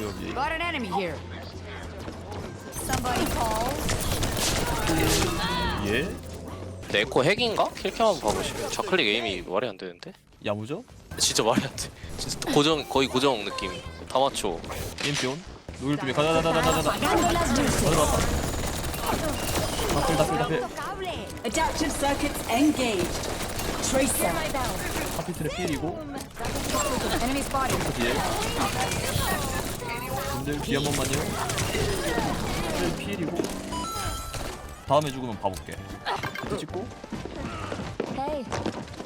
있고 여기 Got an enemy here. Somebody call. 예? 에코 핵인가? 킬캠 한번 봐보시면 좌클릭 에임이 말이 안 되는데? 야무죠? 진짜 말이 안 돼. 진짜 고정 거의 고정 느낌. 다 맞춰. 게임피온 누굴 준비 가자 가자 가자 가자 다필 다필 다필 Adaptive circuits engaged. Tracer. 하필 트랩 필이고 Enemy spotted. 뒤에 분들 뒤한 번만요 하필 필이고 다음에 죽으면 봐볼게 이거 찍고 Hey.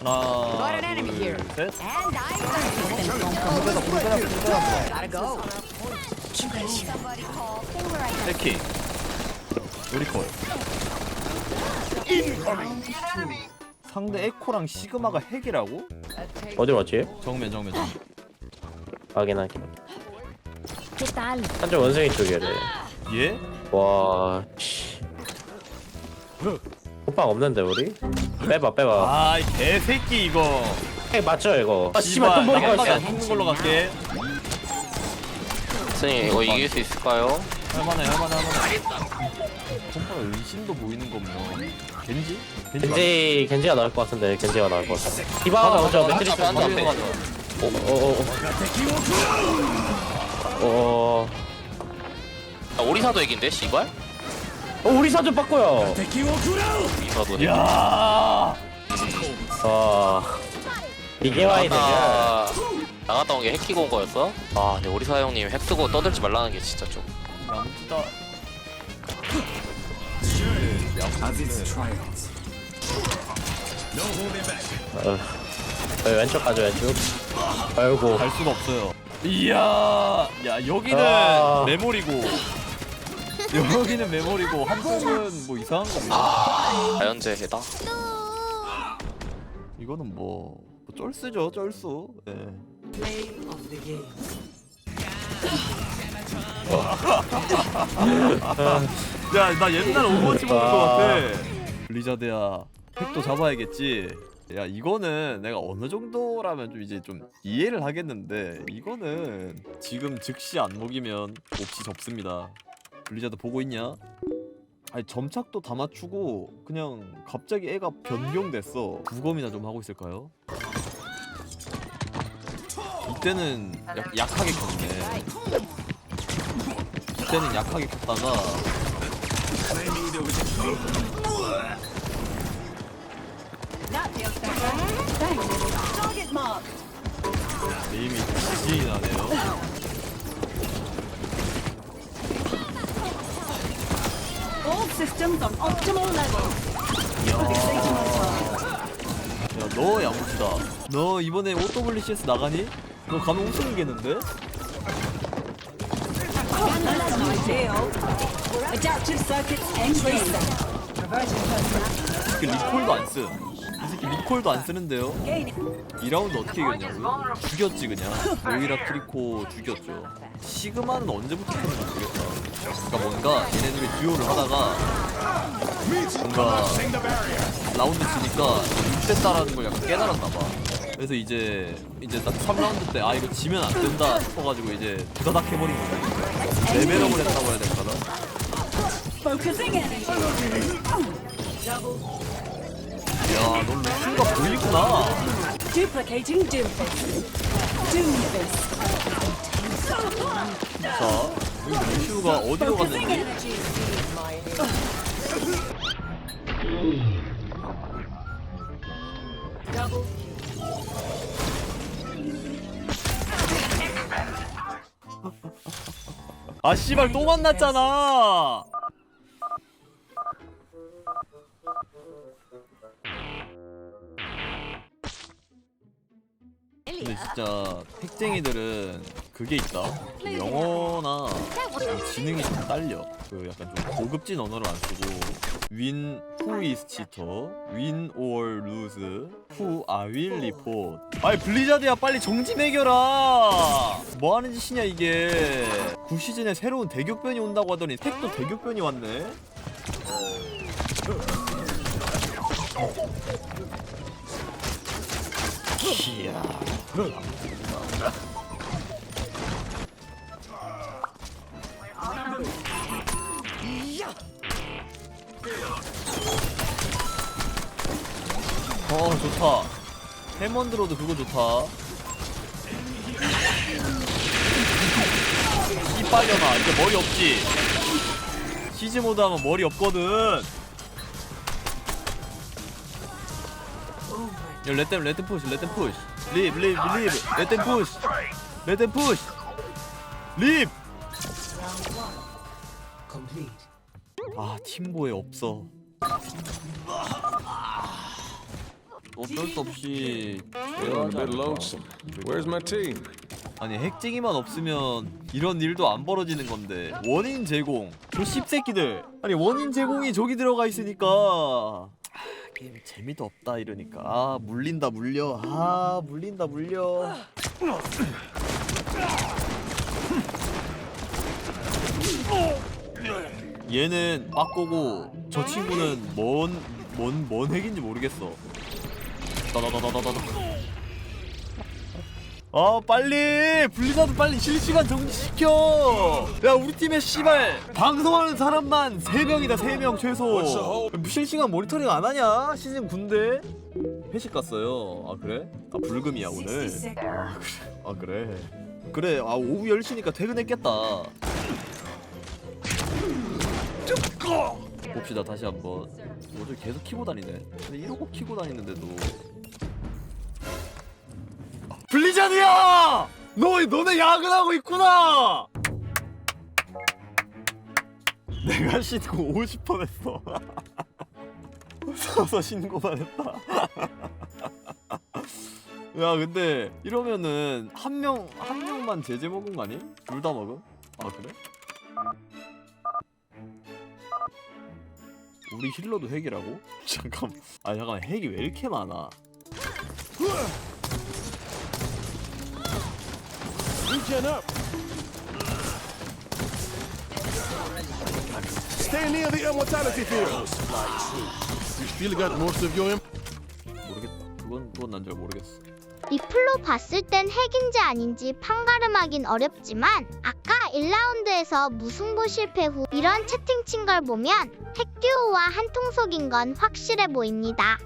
하나 Got an enemy here. 둘 셋 And I 빼다 불 빼다 불 빼다 gotta go. Somebody call. Stay where I am. 해킹 요리콜 상대 에코랑 시그마가 핵이라고? 어디 왔지? 정면 정면 정면 확인 확인 ¿Qué tal? 한쪽 원숭이 쪽이래 예? 와 씨. 호빵 없는데 우리? 빼봐 빼봐 아이 개새끼 이거 핵 맞죠 이거 아 씨발 씨발 또나 먹을 한번에 거야 안 죽는 걸로 갈게 스님 이거 이길 수 있을까요? 할만해 할만해 할만해 콤파가 의심도 보이는 거면 겐지? 겐지 겐지 겐지가 나올 것 같은데 겐지가 나올 것 같아 디바가 가자, 먼저 매트리스 가자, 먼저 가자. 어 어어 아, 오리사도 핵인데 씨발? 어 우리 사좀 바꿔요. 오리사도 핵. 이야. 와 이게 와야 되냐 나갔다. 나갔다 온게 핵키고 온 거였어? 아 근데 오리사 형님 핵 쓰고 떠들지 말라는 게 진짜 좀. 야무지다 어. 여기 왼쪽 가죠 왼쪽. 아이고. 갈 수가 없어요 이야 야 여기는 아. 메모리고. 여기는 메모리고 한쪽은 뭐 이상한 겁니다 자연재 해다. 이거는 뭐, 뭐 쩔수죠 쩔수 예. 야 나 옛날 오버워치 보는 거 같아. 블리자드야 핵도 잡아야겠지 야 이거는 내가 어느 정도라면 좀 이제 좀 이해를 하겠는데 이거는 지금 즉시 안 먹이면 몹시 접습니다 블리자드 보고 있냐? 아니 점착도 다 맞추고 그냥 갑자기 애가 변경됐어 부검이나 좀 하고 있을까요? 이때는 약, 약하게 켰네 이때는 약하게 켰다가 Optimal level. Fixating on target. 야너 야무지다 너 이번에 OWCS 나가니? 너 가면 우승이겠는데? That's an ideal. Adaptive circuits engaged. 이 새끼 리콜도 안쓰 이 새끼 리콜도 안 쓰는데요? 2라운드 어떻게 이겼냐고요? 죽였지 그냥 오이라 크리코 죽였죠 시그마는 언제부터 켰는지 모르겠다 그러니까 뭔가 얘네들이 듀오를 하다가 뭔가 라운드 지니까 못됐다라는 걸 약간 깨달았나봐 그래서 이제 이제 딱 3라운드 때 아 이거 지면 안 된다 싶어가지고 이제 드다닥 해버린 거지 레벨업을 했다고 해야 될까나? Focusing in. 야, 너 루시가 보이구나. Duplicating Doomfist. Doomfist. 자, 여기 루시우가 어디로 갔는지. 아, 씨발 또 만났잖아. 근데 진짜 핵쟁이들은 그게 있다. 그 영어나 좀 지능이 좀 딸려. 그 약간 좀 고급진 언어를 안 쓰고 win who is cheater, win or lose, who I will report. 아이 블리자드야 빨리 정지 매겨라. 뭐 하는 짓이냐 이게. 9시즌에 새로운 대격변이 온다고 하더니 택도 대격변이 왔네. 이야. 어 좋다. 해먼드로드 그거 좋다. 이빨려나 이제 머리 없지. 시즈모드 하면 머리 없거든. 야 레템 레템 푸시 레템 푸시 립립립 레템 푸시 레템 푸시 립 아, 팀보에 없어. 어쩔 수 없이 Feeling a bit lonesome. Where's my team? 아니 핵쟁이만 없으면 이런 일도 안 벌어지는 건데. 원인 제공. 저 씹새끼들. 아니 원인 제공이 저기 들어가 있으니까. 아, 게임 재미도 없다 이러니까. 아 물린다 물려. 아 물린다 물려. 얘는 빠꼬고 저 친구는 뭔 뭔 뭔 핵인지 모르겠어. 다다다다다다 아 빨리! 블리자드 빨리 실시간 정지시켜! 야 우리 팀에 씨발 방송하는 사람만 3명이다 3명 최소. 실시간 모니터링 안 하냐? 시즌 9인데 회식 갔어요. 아 그래? 아 불금이야 오늘. 아 그래. 아 그래 그래 아 오후 10시니까 퇴근했겠다. 봅시다 다시 한번. 어제 계속 키고 다니네. 근데 이러고 키고 다니는데도 블리자드야! 너 너네 야근하고 있구나! 내가 신고 오고 싶어했어. 서서 신고만 했다. 야 근데 이러면은 한 명 한 명만 제재 먹은 거 아니? 둘다 먹음? 아 그래? 우리 힐러도 핵이라고? 잠깐 아 잠깐 핵이 왜 이렇게 많아? Regen up. Stay near the immortality field. You still got most of your imp- 모르겠다. 그건 그건 난 잘 모르겠어. 리플로 봤을 땐 핵인지 아닌지 판가름하긴 어렵지만 아까 1라운드에서 무승부 실패 후 이런 채팅 친 걸 보면 핵듀오와 한통속인 건 확실해 보입니다.